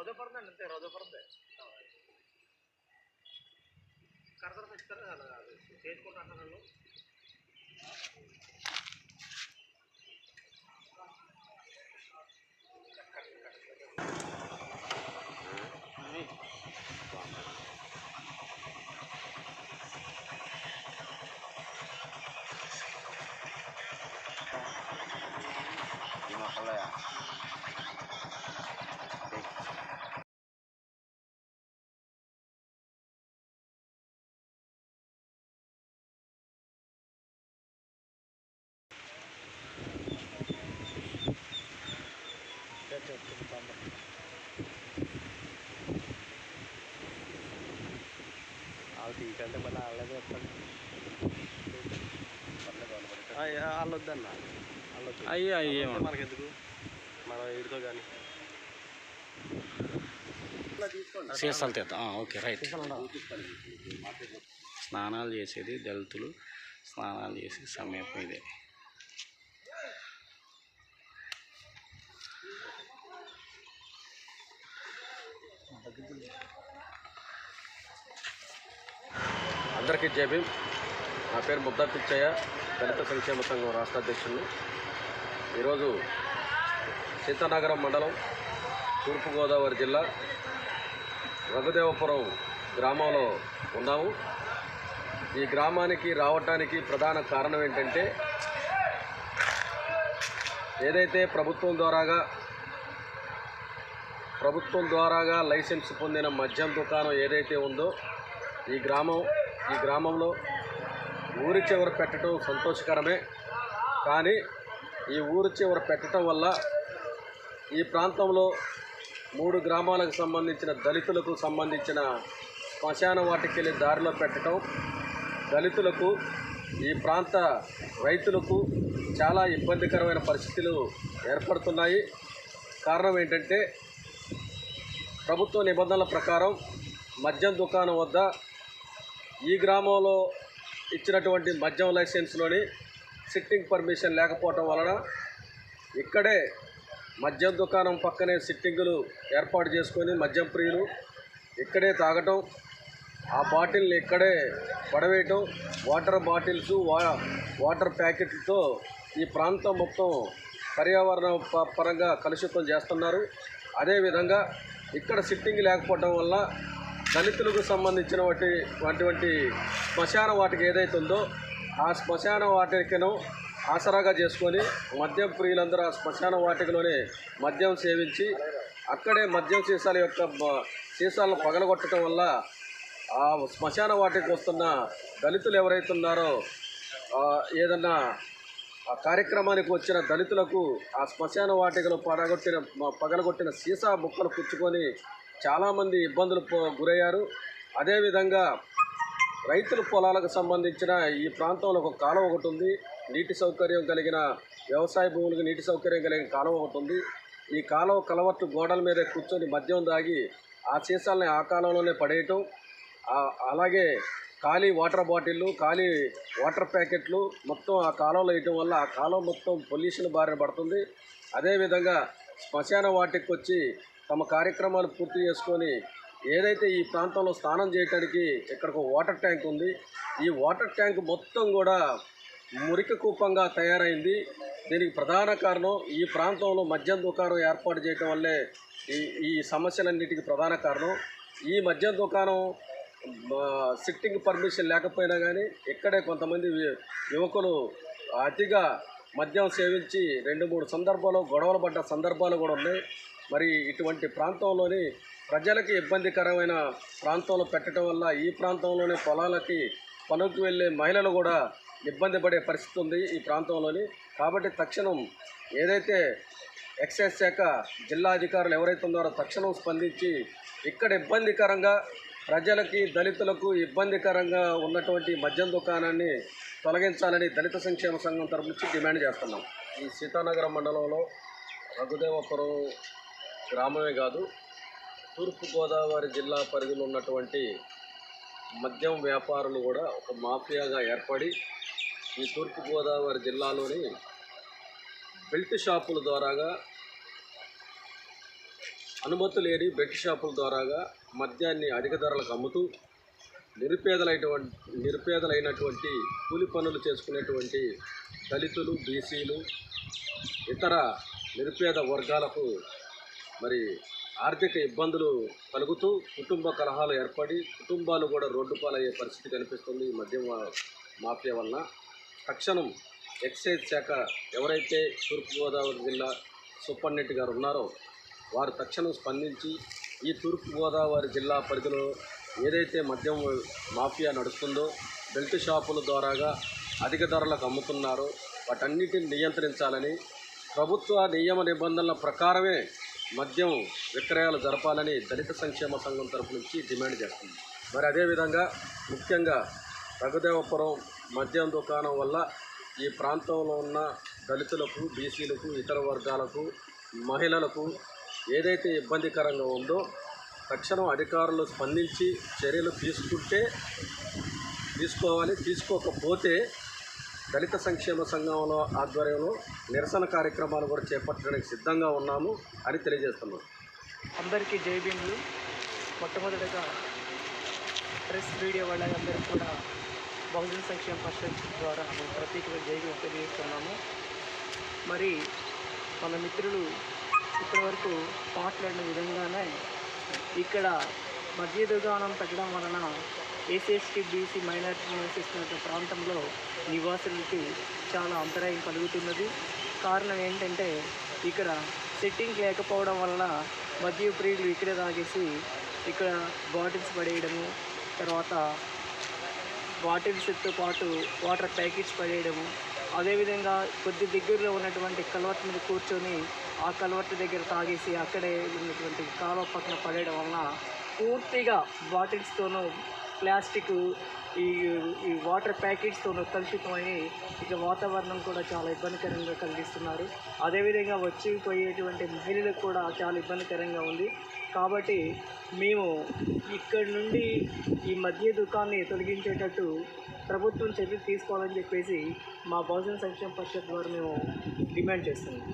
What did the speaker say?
రోజు పడుతుందండి అంతే రోజు పడుతుంది కడతలు ఇస్తారు కదా అది వాళ్ళు తీసంటే మళ్ళీ వాళ్ళే చెప్తాను వాళ్ళు వద్దన్న వాళ్ళు. అయ్యో అయ్యో వద్దు మనకెందుకు? మనం వీడితో కానీ సీసాలు తెద్దాం? ఆ, ఓకే రైట్. స్నానాలు చేసేది దళితులు. స్నానాలు చేసే సమయం ఇదే. అందరికీ జై నా పేరు ముద్దా పిచ్చయ్య. దళిత సంక్షేమ సంఘం రాష్ట్ర అధ్యక్షుడు ఈరోజు సీతానగరం మండలం తూర్పుగోదావరి జిల్లా రఘుదేవపురం గ్రామంలో ఉన్నాము. ఈ గ్రామానికి రావటానికి ప్రధాన కారణం ఏంటంటే ఏదైతే ప్రభుత్వం ద్వారాగా ప్రభుత్వం ద్వారాగా లైసెన్స్ పొందిన మద్యం దుకాణం ఏదైతే ఉందో ఈ గ్రామం ఈ గ్రామంలో ఊరి చివర పెట్టడం సంతోషకరమే. కానీ ఈ ఊరి చివర పెట్టడం వల్ల ఈ ప్రాంతంలో మూడు గ్రామాలకు సంబంధించిన దళితులకు సంబంధించిన శ్మశాన వాటికెళ్ళి దారిలో పెట్టడం దళితులకు ఈ ప్రాంత రైతులకు చాలా ఇబ్బందికరమైన పరిస్థితులు ఏర్పడుతున్నాయి. కారణం ఏంటంటే ప్రభుత్వ నిబంధనల ప్రకారం మద్యం దుకాణం వద్ద ఈ గ్రామంలో ఇచ్చినటువంటి మద్యం లైసెన్స్లోని సిట్టింగ్ పర్మిషన్ లేకపోవటం వలన ఇక్కడే మద్యం దుకాణం పక్కనే సిట్టింగులు ఏర్పాటు చేసుకొని మద్యం ప్రియులు ఇక్కడే తాగటం ఆ బాటిల్ని ఇక్కడే పడవేయటం వాటర్ బాటిల్స్ వా వాటర్ ప్యాకెట్లతో ఈ ప్రాంతం మొత్తం పర్యావరణ ప- పరంగా కలుషితం చేస్తున్నారు. అదేవిధంగా ఇక్కడ సిట్టింగ్ లేకపోవటం వల్ల దళితులకు సంబంధించిన వాటి అటువంటి శ్మశాన వాటికి ఏదైతే ఉందో ఆ శ్మశాన వాటికను ఆసరాగా చేసుకొని మద్యం ప్రియులందరూ ఆ శ్మశాన వాటికలోనే మద్యం సేవించి అక్కడే మద్యం సీసాల యొక్క సీసాలను పగలగొట్టడం వల్ల ఆ శ్మశాన వాటికి వస్తున్న దళితులు ఎవరైతే ఉన్నారో ఆ, ఏదన్నా ఆ కార్యక్రమానికి వచ్చిన దళితులకు ఆ శ్మశాన వాటికలో పడగొట్టిన పగలగొట్టిన సీసా ముక్కలు పుచ్చుకొని చాలామంది ఇబ్బందులు గురయ్యారు. అదేవిధంగా రైతుల పొలాలకు సంబంధించిన ఈ ప్రాంతంలో ఒక కాలువ ఒకటి ఉంది. నీటి సౌకర్యం కలిగిన వ్యవసాయ భూములకు నీటి సౌకర్యం కలిగిన కాలం ఒకటి ఉంది. ఈ కాలం కలవట్టు గోడల మీద కూర్చొని మద్యం దాగి ఆ సీసాలని ఆ కాలంలోనే పడేయటం. అలాగే ఖాళీ వాటర్ బాటిళ్ళు ఖాళీ వాటర్ ప్యాకెట్లు మొత్తం ఆ కాలంలో వేయటం వల్ల ఆ కాలువ మొత్తం పొల్యూషన్ బారిన పడుతుంది. అదేవిధంగా శ్మశాన వాటికి వచ్చి తమ కార్యక్రమాలు పూర్తి చేసుకొని ఏదైతే ఈ ప్రాంతంలో స్నానం చేయటానికి ఇక్కడ ఒక వాటర్ ట్యాంక్ ఉంది ఈ వాటర్ ట్యాంక్ మొత్తం కూడా మురికి కూపంగా తయారైంది. దీనికి ప్రధాన కారణం ఈ ప్రాంతంలో మద్యం దుకాణం ఏర్పాటు చేయడం వల్లే ఈ ఈ సమస్యలన్నిటికీ ప్రధాన కారణం. ఈ మద్యం దుకాణం సిట్టింగ్ పర్మిషన్ లేకపోయినా కానీ ఇక్కడే కొంతమంది యువకులు అతిగా మద్యం సేవించి రెండు మూడు సందర్భాలు గొడవలు పడ్డ సందర్భాలు కూడా ఉన్నాయి. మరి ఇటువంటి ప్రాంతంలోని ప్రజలకి ఇబ్బందికరమైన ప్రాంతంలో పెట్టడం వల్ల ఈ ప్రాంతంలోని పొలాలకి పనులకు వెళ్ళే మహిళలు కూడా ఇబ్బంది పడే పరిస్థితి ఉంది ఈ ప్రాంతంలోని. కాబట్టి తక్షణం ఏదైతే ఎక్సైజ్ శాఖ జిల్లా అధికారులు ఎవరైతే ఉన్నారో తక్షణం స్పందించి ఇక్కడ ఇబ్బందికరంగా ప్రజలకి దళితులకు ఇబ్బందికరంగా ఉన్నటువంటి మద్యం దుకాణాన్ని తొలగించాలని దళిత సంక్షేమ సంఘం తరపు నుంచి డిమాండ్ చేస్తున్నాం. ఈ సీతానగరం మండలంలో రఘుదేవపురం గ్రామమే కాదు తూర్పుగోదావరి జిల్లా పరిధిలో ఉన్నటువంటి మద్యం వ్యాపారులు కూడా ఒక మాఫియాగా ఏర్పడి ఈ తూర్పుగోదావరి జిల్లాలోని బెల్ట్ షాపుల ద్వారాగా అనుమతి లేని బెల్ట్ షాపుల ద్వారాగా మద్యాన్ని అధిక ధరలకు అమ్ముతూ నిరుపేదలైనటువంటి నిరుపేదలైనటువంటి కూలి పనులు చేసుకునేటువంటి దళితులు బీసీలు ఇతర నిరుపేద వర్గాలకు మరి ఆర్థిక ఇబ్బందులు కలుగుతూ కుటుంబ కలహాలు ఏర్పడి కుటుంబాలు కూడా రోడ్డు పాలయ్యే పరిస్థితి కనిపిస్తుంది ఈ మద్యం మాఫియా వలన. తక్షణం ఎక్సైజ్ శాఖ ఎవరైతే తూర్పుగోదావరి జిల్లా సూపరింటెండెంట్ గారు ఉన్నారో వారు తక్షణం స్పందించి ఈ తూర్పుగోదావరి జిల్లా పరిధిలో ఏదైతే మద్యం మాఫియా నడుస్తుందో బెల్ట్ షాపుల ద్వారాగా అధిక ధరలకు అమ్ముతున్నారో వాటన్నిటిని నియంత్రించాలని ప్రభుత్వ నియమ నిబంధనల ప్రకారమే మద్యం విక్రయాలు జరపాలని దళిత సంక్షేమ సంఘం తరపు నుంచి డిమాండ్ చేస్తుంది. మరి అదేవిధంగా ముఖ్యంగా రఘుదేవపురం మద్యం దుకాణం వల్ల ఈ ప్రాంతంలో ఉన్న దళితులకు బీసీలకు ఇతర వర్గాలకు మహిళలకు ఏదైతే ఇబ్బందికరంగా ఉందో తక్షణం అధికారులు స్పందించి చర్యలు తీసుకుంటే తీసుకోవాలి. తీసుకోకపోతే దళిత సంక్షేమ సంఘంలో ఆధ్వర్యంలో నిరసన కార్యక్రమాలు కూడా చేపట్టడానికి సిద్ధంగా ఉన్నాము అని తెలియజేస్తున్నాం. అందరికీ జైబీన్లు మొట్టమొదటిగా ప్రెస్ మీడియా వాళ్ళందరికీ కూడా బహుజన సంక్షేమ పరిషత్ ద్వారా మేము ప్రత్యేకమైన జైబీ తెలియజేస్తున్నాము. మరి మన మిత్రులు ఇప్పటివరకు మాట్లాడిన విధంగానే ఇక్కడ మధ్య దుకాణం తగ్గడం వలన ఏసీఎస్టీ బీసీ మైనార్టీ నివసిస్తున్న ప్రాంతంలో నివాసులకి చాలా అంతరాయం కలుగుతున్నది. కారణం ఏంటంటే ఇక్కడ సెట్టింగ్ లేకపోవడం వలన మద్య ప్రియులు ఇక్కడే తాగేసి ఇక్కడ బాటిల్స్ పడేయడము తర్వాత బాటిల్స్తో పాటు వాటర్ ప్యాకెట్స్ పడేయడము. అదేవిధంగా కొద్ది దగ్గరలో ఉన్నటువంటి కలవట్ మీద కూర్చొని ఆ కలవట్ దగ్గర తాగేసి అక్కడే ఉన్నటువంటి కాలువ పక్కన పడేయడం వలన పూర్తిగా బాటిల్స్తోనూ ప్లాస్టిక్ ఈ ఈ వాటర్ ప్యాకెట్స్తో కలుషితమై ఇక వాతావరణం కూడా చాలా ఇబ్బందికరంగా కలిగిస్తున్నారు. అదేవిధంగా వచ్చి పోయేటువంటి మహిళలకు కూడా చాలా ఇబ్బందికరంగా ఉంది. కాబట్టి మేము ఇక్కడ నుండి ఈ మద్య దుకాణాన్ని తొలగించేటట్టు ప్రభుత్వం చర్యలు తీసుకోవాలని చెప్పేసి మా బహుజన సంక్షేమ పరిషత్ ద్వారా మేము డిమాండ్ చేస్తున్నాం.